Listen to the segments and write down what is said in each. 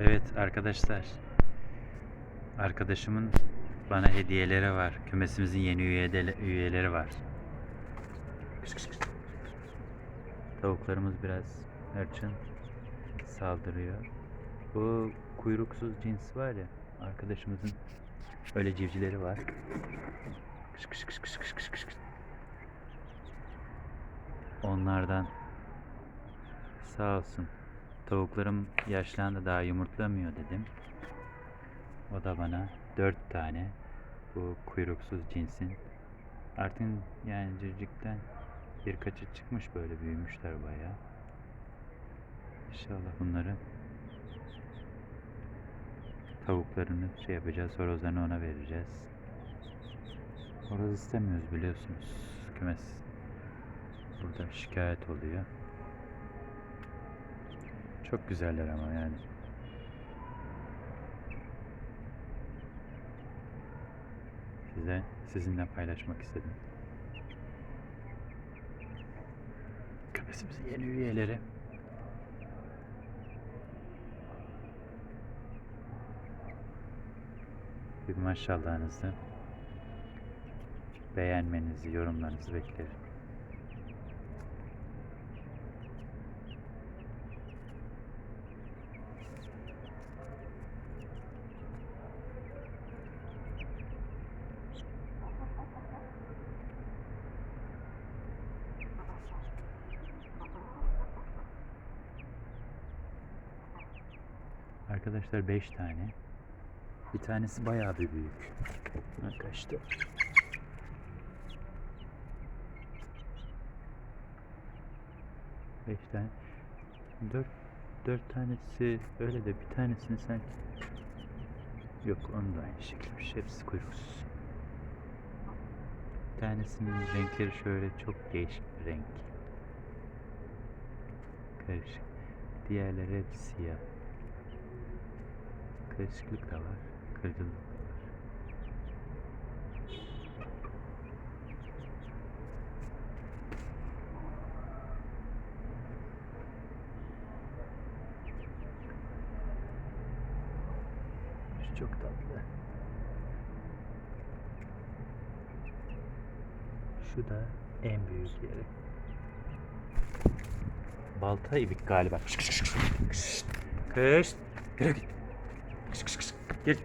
Evet arkadaşlar. Arkadaşımın bana hediyeleri var. Kümesimizin yeni üyeleri var. Tavuklarımız biraz hırçın saldırıyor. Bu kuyruksuz cins var ya arkadaşımızın öyle civcivleri var. Onlardan sağ olsun. Tavuklarım yaşlandı daha yumurtlamıyor dedim. O da bana dört tane bu kuyruksuz cinsin. Artık yani cırcıktan birkaçı çıkmış böyle büyümüşler bayağı. İnşallah bunları tavuklarını şey yapacağız, horozlarını ona vereceğiz. Horoz istemiyoruz biliyorsunuz. Kümes burada şikayet oluyor. Çok güzeller ama yani. Size sizinle paylaşmak istedim. Kafesimizin yeni üyeleri. Bir maşallahınızı beğenmenizi, yorumlarınızı beklerim. Arkadaşlar 5 tane. Bir tanesi bayağı bir büyük. Ha, kaçtı. Beş tane. Dört, dört tanesi öyle de bir tanesini sen Yok onun da aynı şekilmiş. Hepsi kuyruksuz. Bir tanesinin renkleri şöyle çok değişik bir renk. Karışık. Diğerleri hep siyah. Karışıklık da var. Kırgınlık da var. Şu çok tatlı. Şu da en büyükleri. Balta ibik galiba. Kış kış kış kış. Kış. Yürü git. Gel.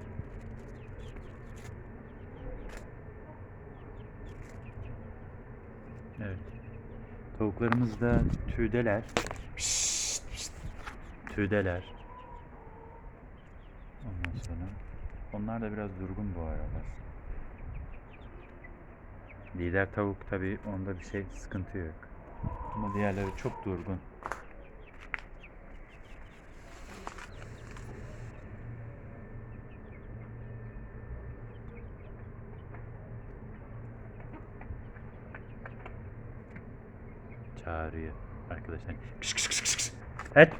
Evet. Tavuklarımız da tüydeler. Tüydeler. Ondan sonra onlar da biraz durgun bu aralar. Lider tavuk tabi onda bir şey sıkıntı yok. Ama diğerleri çok durgun. Çağırıyor arkadaşlar. Kış kış kış kış. Evet.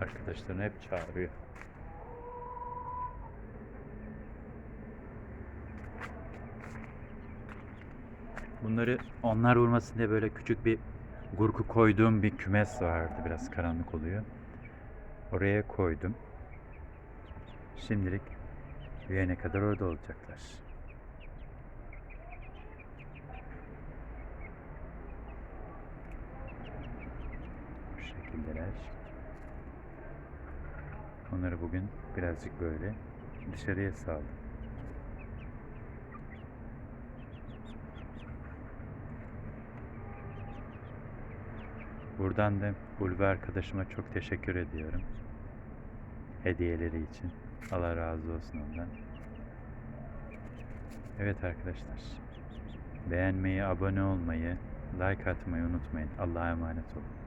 Arkadaşlarını hep çağırıyor. Bunları onlar vurmasın diye böyle küçük bir gurku koyduğum bir kümes vardı. Biraz karanlık oluyor. Oraya koydum. Şimdilik büyüyene kadar orada olacaklar. Bu şekildeler. Onları bugün birazcık böyle dışarıya saldım. Buradan da Ulvi arkadaşıma çok teşekkür ediyorum. Hediyeleri için. Allah razı olsun ondan. Evet arkadaşlar. Beğenmeyi, abone olmayı, like atmayı unutmayın. Allah'a emanet olun.